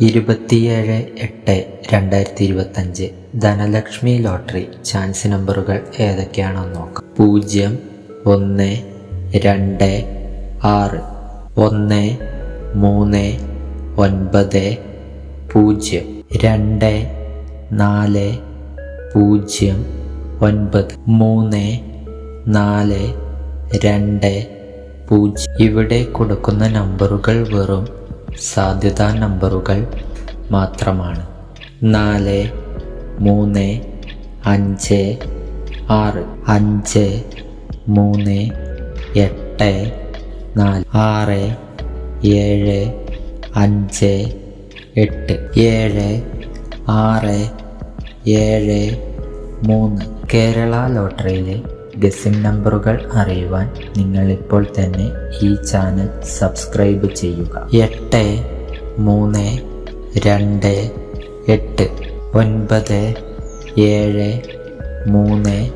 ഇരുപത്തിയേഴ് എട്ട് രണ്ടായിരത്തി ഇരുപത്തഞ്ച് ധനലക്ഷ്മി ലോട്ടറി ചാൻസ് നമ്പറുകൾ ഏതൊക്കെയാണെന്ന് നോക്കാം. പൂജ്യം ഒന്ന് രണ്ട് ആറ് ഒന്ന് മൂന്ന് ഒൻപത് പൂജ്യം. രണ്ട് നാല് പൂജ്യം ഒൻപത്. മൂന്ന് നാല് രണ്ട് പൂജ്യം. ഇവിടെ കൊടുക്കുന്ന നമ്പറുകൾ വെറും സാധ്യതാ നമ്പറുകൾ മാത്രമാണ്. നാല് മൂന്ന് അഞ്ച് ആറ്. അഞ്ച് മൂന്ന് എട്ട് നാല്. ആറ് ഏഴ് അഞ്ച് എട്ട്. ഏഴ് ആറ് ഏഴ് മൂന്ന്. കേരള ലോട്ടറിയിലെ ഗസിംഗ് നമ്പറുകൾ അറിയുവാൻ നിങ്ങൾ ഇപ്പോൾ തന്നെ ഈ ചാനൽ സബ്സ്ക്രൈബ് ചെയ്യുക. എട്ട് മൂന്ന് രണ്ട് എട്ട് ഒൻപത് ഏഴ് മൂന്ന്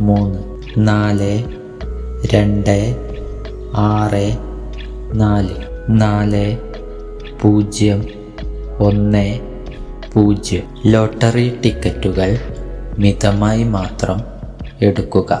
മൂന്ന് നാല് രണ്ട് ആറ് നാല് നാല് പൂജ്യം ഒന്ന് പൂജ്യം. ലോട്ടറി ടിക്കറ്റുകൾ മിതമായി മാത്രം എടുക്കുക.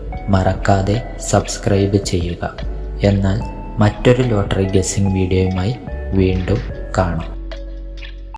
മറക്കാതെ സബ്സ്ക്രൈബ് ചെയ്യുക. എന്നാൽ മറ്റൊരു ലോട്ടറി ഗെസ്സിംഗ് വീഡിയോയുമായി വീണ്ടും കാണാം.